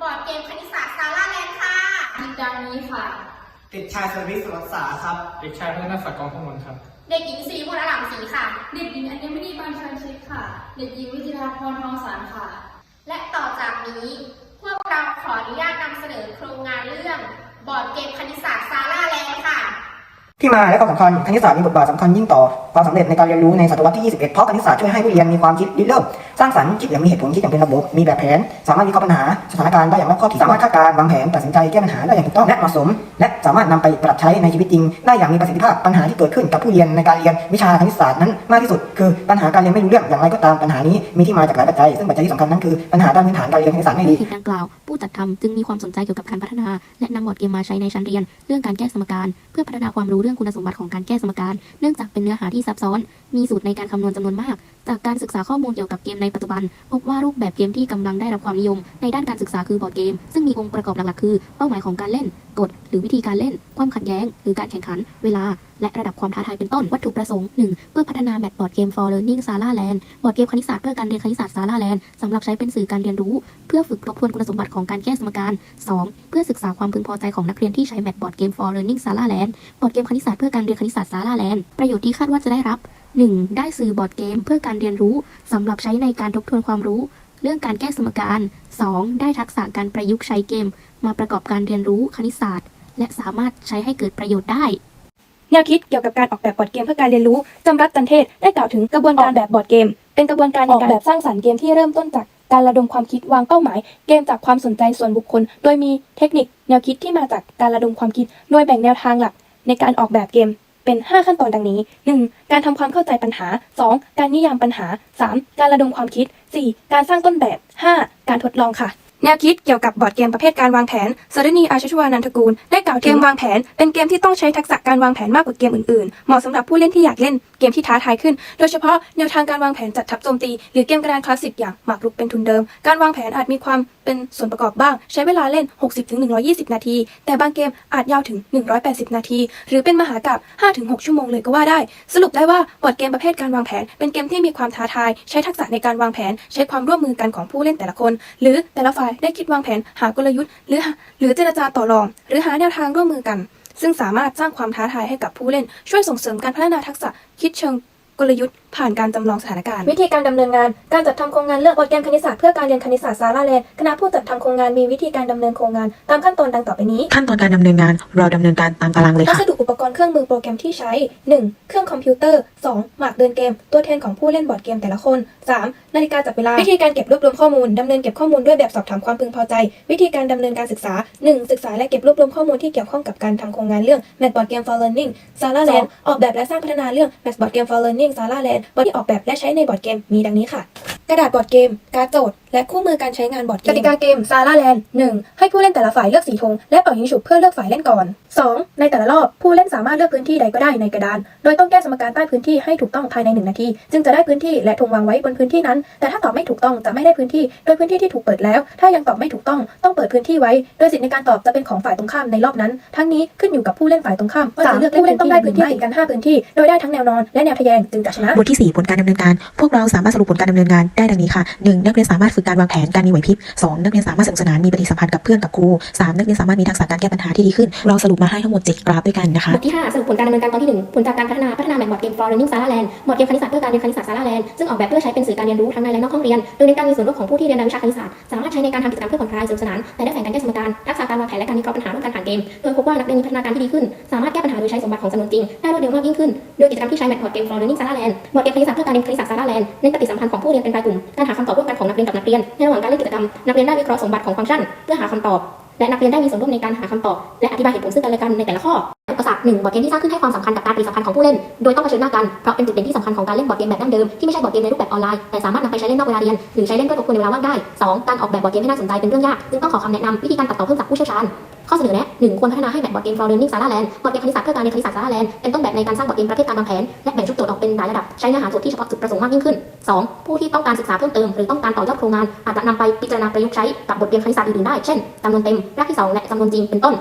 บอร์ดเกมคณิตศาสตร์ซาร่าแลนค่ะยินดังนี้ค่ะ เด็กชายสวิสรักาครับ เด็กชายพัฒนาศักดิ์กองพมลครับ เด็กหญิงสีบุญอลามศรีค่ะ เด็กหญิงอันญมณีบานชันชิตค่ะ เด็กหญิงวิจิราพรทองสารค่ะ และต่อจากนี้ พวกเราขออนุญาตนำเสนอโครงงานเรื่อง บอร์ดเกมคณิตศาสตร์ซาร่าแลนด์ค่ะ ที่มาและความสำคัญคณิตศาสตร์มีบทบาทสำคัญยิ่งต่อความสำเร็จในการเรียนรู้ในศตวรรษที่ 21 เพราะคณิตศาสตร์ช่วยให้ผู้เรียนมีความคิดริเริ่ม สร้างสรรค์คิดอย่างมีเหตุผลคิดอย่างเป็นระบบ มีแบบแผน สามารถวิเคราะห์ปัญหาสถานการณ์ได้อย่างรอบคอบสามารถคาดการณ์วางแผนตัดสินใจแก้ปัญหาได้อย่างถูกต้องและเหมาะสม และสามารถนำไปปรับใช้ในชีวิตจริง ได้อย่างมีประสิทธิภาพปัญหาที่เกิดขึ้นกับผู้เรียนในการเรียนวิชาคณิตศาสตร์นั้นมากที่สุด คือปัญหาการเรียนไม่รู้เรื่องอย่างไรก็ตามปัญหานี้มีที่มาจากหลายปัจจัยซึ่งปัจจัยที่สำคัญนั้นคือปัญหาด้านพื้นฐานการเรียนคณิตศาสตร์ไม่ดีดังกล่าวผู้จัดทำจึงมีความสนใจเกี่ยวกับการพัฒนา และนำบอร์ดเกมมาใช้ในชั้นเรียน เรื่องการแก้สมการ เพื่อพัฒนาความรู้รื่องคุณสมบัติของการแก้สมการ เนื่องจากเป็นเนื้อหาที่ซับซ้อน มีสูตรในการคำนวณจำนวนมาก จากการศึกษาข้อมูลเกี่ยวกับเกมในปัจจุบัน พบว่ารูปแบบเกมที่กำลังได้รับความนิยม ในด้านการศึกษาคือบอร์ดเกม ซึ่งมีองค์ประกอบหลักๆคือ เป้าหมายของการเล่น กฎ หรือวิธีการเล่น ความขัดแย้ง หรือการแข่งขัน เวลา และระดับความท้าทายเป็นต้น วัตถุประสงค์ 1. เพื่อพัฒนาแมทบอร์ดเกม for learning Sala Land บอร์ดเกมคณิตศาสตร์เพื่อการเรียนคณิตศาสตร์ Sala Land สำหรับใช้เป็นสื่อการเรียนรู้ เพื่อฝึกทบทวนคุณสมบัติของการแก้สมการ 2. เพื่อศึกษาความพึงพอใจของนักเรียนที่ใช้แมทบอร์ดเกม for learning Sala Land บอร์ดเกมคณิตศาสตร์เพื่อการเรียนคณิตศาสตร์ Sala Land ประโยชน์ที่คาดว่าจะได้รับ 1. ได้สื่อบอร์ดเกมเพื่อการเรียนรู้สำหรับใช้ในการทบทวนความรู้ เรื่องการแก้สมการ 2. ได้ทักษะการประยุกต์ใช้เกม มาประกอบการเรียนรู้คณิตศาสตร์ และสามารถใช้ให้เกิดประโยชน์ได้แนวคิดเกี่ยวกับการออกแบบบอร์ดเกมเพื่อการเรียนรู้จำรัดจันเทศได้กล่าวถึงกระบวนการแบบบอร์ดเกม เป็นกระบวนการออกแบบสร้างสรรค์เกมที่เริ่มต้นจากการระดมความคิดวางเป้าหมาย เกมจากความสนใจส่วนบุคคล โดยมีเทคนิค แนวคิดที่มาจากการระดมความคิดโดยแบ่งแนวทางหลัก ในการออกแบบเกมเป็น 5 ขั้นตอนดังนี้ 1. การทำความเข้าใจปัญหา 2. การนิยามปัญหา 3. การระดมความคิด 4. การสร้างต้นแบบ 5. การทดลองค่ะ แนวคิดเกี่ยวกับบอร์ดเกมประเภทการวางแผนสรณีอาชชวานันทกูล ได้กล่าวเกมวางแผน เป็นเกมที่ต้องใช้ทักษะการวางแผนมากกว่าเกมอื่นๆ เหมาะสำหรับผู้เล่นที่อยากเล่นเกมที่ท้าทายขึ้น โดยเฉพาะแนวทางการวางแผนจัดทัพโจมตี หรือเกมกระดานคลาสสิกอย่างหมากรุกเป็นทุนเดิม การวางแผนอาจมีความเป็นส่วนประกอบบ้าง ใช้เวลาเล่น 60-120 นาที แต่บางเกมอาจยาวถึง 180 นาที หรือเป็นมหากาพย์5-6 ชั่วโมงเลยก็ว่าได้ สรุปได้ว่าบอร์ดเกมประเภทการวางแผน เป็นเกมที่มีความท้าทาย ใช้ทักษะในการวางแผน ใช้ความร่วมมือกันของผู้เล่นแต่ละคน หรือแต่ละฝ่ายได้คิดวางแผนหากลยุทธ์ หรือหาหรือเจรจาต่อรอง หรือหาแนวทางร่วมมือกัน ซึ่งสามารถสร้างความท้าทายให้กับผู้เล่น ช่วยส่งเสริมการพัฒนาทักษะคิดเชิงกลยุทธ์ผ่านการจำลองสถานการณ์ วิธีการดำเนินงาน การจัดทำโครงงานเลือกบทเกมคณิตศาสตร์เพื่อการเรียนคณิตศาสตร์ซาร่าแลนด์คณะผู้จัดทำโครงงานมีวิธีการดำเนินโครงงาน ตามขั้นตอนดังต่อไปนี้ ขั้นตอนการดำเนินงานเราดำเนินการตามตารางเลยวัค่ะสดุอุปก รณ์เครื่องมือโปรแกรมที่ใช้ 1. เครื่องคอมพิวเตอร์ 2. หมากเดินเกม ตัวแทนของผู้เล่นบอร์ดเกมแต่ละคน 3. นาฬิกาจับเวลา วิธีการเก็บรวบรวมข้อมูลดำเนินเก็บข้อมูลด้วยแบบสอบถามความพึงพอใจ วิธีการดำเนินการศึกษา 1. ศึกษาและเก็บรวบรวมข้อมูลที่เกี่ยวข้องกับการทำโครงงานเรื่อง Match Board Game for Learning Sara Land ออกแบบและสร้างพัฒนาเรื่อง Match Board Game for Learning Sara Land บอร์ดที่ออกแบบและใช้ในบอร์ดเกมมีดังนี้ค่ะกระดาษบอร์ดเกม การ์ดโจทย์ และคู่มือการใช้งานบอร์ดเกม กติกาเกม Sara Land 1. ให้ผู้เล่นแต่ละฝ่ายเลือกสีธงและเป่ายิงฉุบเพื่อเลือกฝ่ายเล่นก่อน 2. ในแต่ละรอบผู้เล่นสามารถเลือกพื้นที่ใดก็ได้ในกระดาน โดยต้องแก้สมการใต้พื้นที่ให้ถูกต้องภายใน 1 นาที จึงจะได้พื้นที่และธงวางไว้บนพื้นที่นั้น แต่ถ้าตอบไม่ถูกต้องจะไม่ได้พื้นที่ โดยพื้นที่ที่ถูกเปิดแล้ว ถ้ายังตอบไม่ถูกต้องต้องเปิดพื้นที่ไว้ โดยสิทธิในการตอบจะเป็นของฝ่ายตรงข้ามในรอบนั้น ทั้งนี้ขึ้นอยู่กับผู้เล่นฝ่ายตรงข้ามว่าจะเลือกเล่นผู้เล่นต้องได้พื้นที่ติดกันห้าพื้นที่ โดยได้ทั้งแนวนอนและแนวทะแยงจึงจะชนะ บทที่ 4 ผลการดำเนินการ พวกเราสามารถสรุปผลการดำเนินงานได้ดังนี้ค่ะ 1. นักเรียนสามารถฝึกการวางแผนการมีไหวพริบ 2. นักเรียนสามารถสนุกสนานมีปฏิสัมพันธ์กับเพื่อนกับครู 3. นักเรียนสามารถมีทักษะการแก้ปัญหาที่ดีขึ้น เราสรุปมาให้ทั้งหมด 7 กราฟด้วยกันนะคะบที่ 5 สรุปผลการดำเนินการตอนที่ 1 ผลจากการพัฒนาพัฒนาแมทบอร์ดเกม for learning Sara Land บอร์ดเกมคณิตศาสตร์เพื่อการเรียนคณิตศาสตร์ Sara Land ซึ่งออกแบบเพื่อใช้เป็นสื่อการเรียนรู้ทั้งในและนอกห้องเรียน โดยในการมีส่วนร่วมของผู้ที่เรียนในวิชาคณิตศาสตร์ สามารถใช้ในการทำกิจกรรมเพื่อผ่อนคลายสนุกสนานแต่ได้แฝงการแก้สมการทักษะการวางแผนและการวิเคราะห์ปัญหาร่วมกันผ่านเกมโดยพบว่านักเรียนมีพัฒนาการที่ดีขึ้น สามารถแก้ปัญหาโดยใช้สมบัติของจำนวนจริงได้รวดเร็วมากยิ่งขึ้นโดยกิจกรรมที่ใช้แมทบอร์ดเกม for learning Sara Land บอร์ดเกมคณิตศาสตร์เพื่อการเรียนคณิตศาสตร์ Sara Land เน้นปฏิสัมพันธ์ของผู้เรียนเป็นรายกลุ่มการหาคำตอบร่วมกันของนักเรียนกับนักเรียนในระหว่างการเล่นกิจกรรมนักเรียนได้วิเคราะห์สมบัติของฟังก์ชันเพื่อหาคำตอบและนักเรียนได้มีส่วนร่วมในการหาคำตอบและอธิบายเหตุผลซึ่งกันและกันในแต่ละข้อ อุปสรรคหนึ่งบอร์ดเกมที่สร้างขึ้นให้ความสำคัญกับการปฏิสัมพันธ์ของผู้เล่น โดยต้องเผชิญหน้ากัน เพราะเป็นจุดเด่นที่สำคัญของการเล่นบอร์ดเกมแบบดั้งเดิม ที่ไม่ใช่บอร์ดเกมในรูปแบบออนไลน์ แต่สามารถนำไปใช้เล่นนอกเวลาเรียน หรือใช้เล่นเพื่อทบทวนในเวลาว่างได้ 2. การออกแบบบอร์ดเกมให้น่าสนใจเป็นเรื่องยาก จึงต้องขอคำแนะนำวิธีการตัดต่อเพิ่มจากผู้เชี่ยวชาญ ข้อเสนอแนะหนึ่งควรพัฒนาให้แบบบอร์ดเกม for learning Sara Land บอร์ดเกมคณิตศาสตร์เพื่อการเรียนคณิตศาสตร์ Sara Land เป็นต้นแบบในการสร้างบอร์ดเกมประเภทการวางแผนและแบ่งชุดโจทย์ออกเป็นหลายระดับใช้เนื้อหาโจทย์ที่เฉพาะจุดประสงค์มากยิ่งขึ้น 2. ผู้ที่ต้องการศึกษาเพิ่มเติมหรือต้องการต่อยอดโครงงานอาจจะนำไปพิจารณาประยุกต์ใช้กับบทเรียนคณิตศาสตร์อื่นๆได้เช่นจำนวนเต็มรากที่สองและจำนวนจริงเป็นต้น